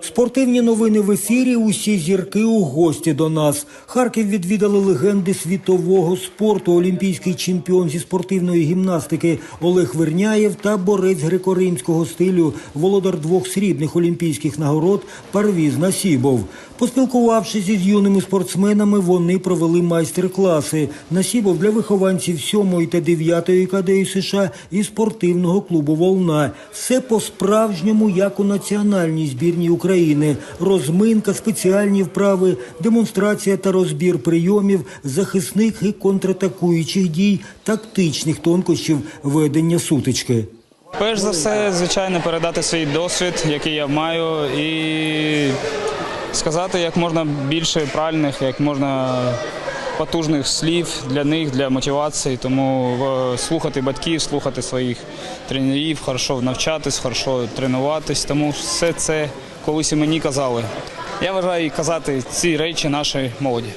Спортивні новини в ефірі. Усі зірки у гості до нас. Харків відвідали легенди світового спорту. Олімпійський чемпіон зі спортивної гімнастики Олег Верняєв та борець греко-римського стилю, володар двох срібних олімпійських нагород Парвіз Насібов. Поспілкувавшись із юними спортсменами, вони провели майстер-класи. Насібов для вихованців 7 та 9 КДІ США і спортивного клубу Волна. Все по-справжньому, як у національній збірній України. Розминка, спеціальні вправи, демонстрація та розбір прийомів, захисних і контратакуючих дій, тактичних тонкощів ведення сутички. Перш за все, звичайно, передати свій досвід, який я маю, і сказати як можна більше правильних, як можна потужних слів для них, для мотивації. Тому е, слухати батьків, слухати своїх тренерів, хорошо навчатись, хорошо тренуватись. Тому все це колись і мені казали. Я вважаю казати ці речі нашій молоді.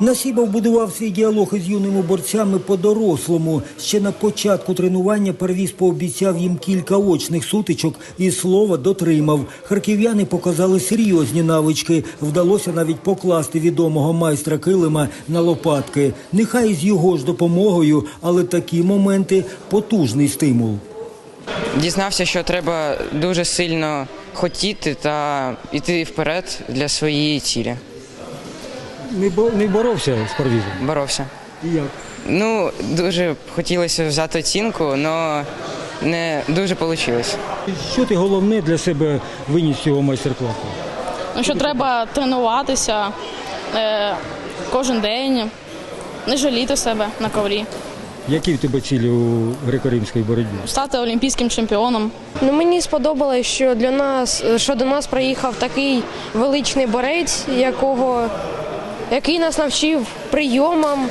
Насібов будував свій діалог із юними борцями по-дорослому. Ще на початку тренування Первіз пообіцяв їм кілька очних сутичок і слова дотримав. Харків'яни показали серйозні навички. Вдалося навіть покласти відомого майстра килима на лопатки. Нехай з його ж допомогою, але такі моменти потужний стимул. Дізнався, що треба дуже сильно хотіти та йти вперед для своєї цілі. Не, не боровся з Парвізом? Боровся. І Як? Ну, дуже хотілося взяти оцінку, але не дуже вийшло. Що ти головне для себе виніс з цього майстер-класу? Ну, що треба тренуватися е, кожен день, не жаліти себе на коврі, Які в тебе цілі у греко-римській боротьбі? стати олімпійським чемпіоном. Ну, мені сподобалось, що для нас, що до нас приїхав такий величний борець, якого, який нас навчив прийомам,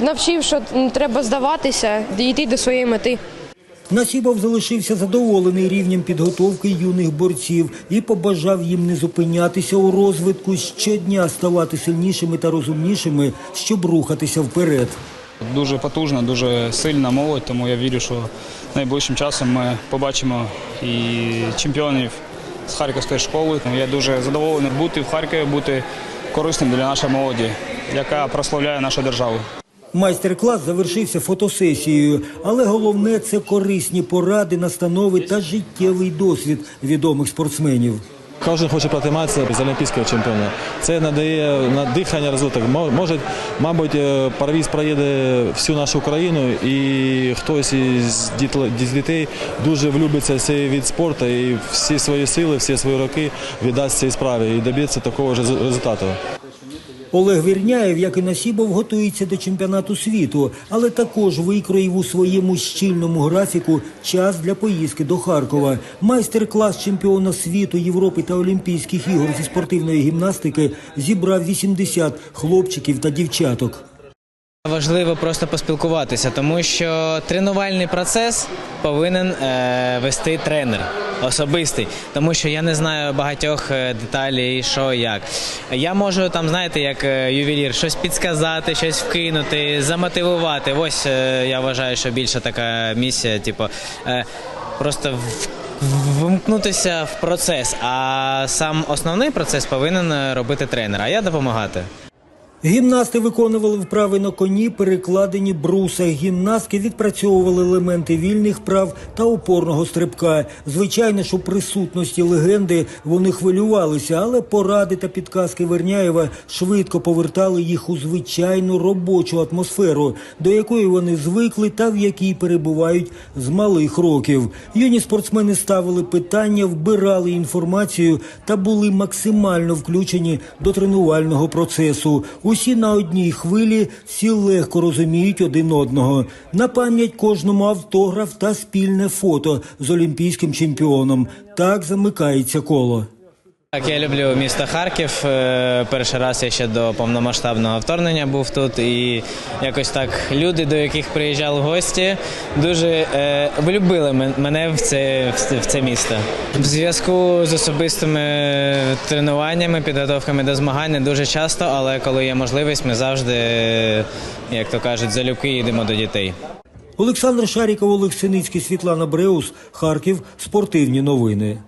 навчив, що треба здаватися і йти до своєї мети. Насібов залишився задоволений рівнем підготовки юних борців і побажав їм не зупинятися у розвитку, щодня ставати сильнішими та розумнішими, щоб рухатися вперед. Дуже потужна, дуже сильна молодь, тому я вірю, що найближчим часом ми побачимо і чемпіонів з Харківської школи. Я дуже задоволений бути в Харкові, бути корисним для нашої молоді, яка прославляє нашу державу. Майстер-клас завершився фотосесією, але головне це корисні поради, настанови та життєвий досвід відомих спортсменів. Кожен хоче протриматися з олімпійського чемпіона. Це надає надихання розвиток. Може, мабуть, е, парвіз проїде всю нашу країну, і хтось із дітей дуже влюбиться в цей від спорту і всі свої сили, всі свої роки віддасть цій справі і доб'ється такого ж результату. Олег Вірняєв, як і Насібов, готується до чемпіонату світу, але також викроїв у своєму щільному графіку час для поїздки до Харкова. Майстер-клас чемпіона світу, Європи та Олімпійських ігор зі спортивної гімнастики зібрав 80 хлопчиків та дівчаток. Важливо просто поспілкуватися, тому що тренувальний процес повинен е, вести тренер особистий, тому що я не знаю багатьох е, деталей, що як. Я можу там, знаєте, як е, ювелір, щось підсказати, щось вкинути, замотивувати. Ось е, я вважаю, що більше така місія, типу, просто в. Вмкнутися в процес, а сам основний процес повинен робити тренер, а я допомагати. Гімнасти виконували вправи на коні, перекладені бруса. Гімнастки відпрацьовували елементи вільних прав та опорного стрибка. Звичайно, що присутності легенди вони хвилювалися, але поради та підказки Верняєва швидко повертали їх у звичайну робочу атмосферу, до якої вони звикли та в якій перебувають з малих років. Юні спортсмени ставили питання, вбирали інформацію та були максимально включені до тренувального процесу. Усі на одній хвилі, всі легко розуміють один одного. На пам'ять кожному автограф та спільне фото з олімпійським чемпіоном. Так замикається коло. Так, я люблю місто Харків. Е, Перший раз я ще до повномасштабного вторгнення був тут, і якось так люди, до яких приїжджали гості, дуже е, влюбили мене в це, в це- місто. В зв'язку з особистими тренуваннями, підготовками до змагань не дуже часто, але коли є можливість, ми завжди, як то кажуть, залюбки їдемо до дітей. Олександр Шаріков, Олег Синицький, Світлана Бреус, Харків. Спортивні новини.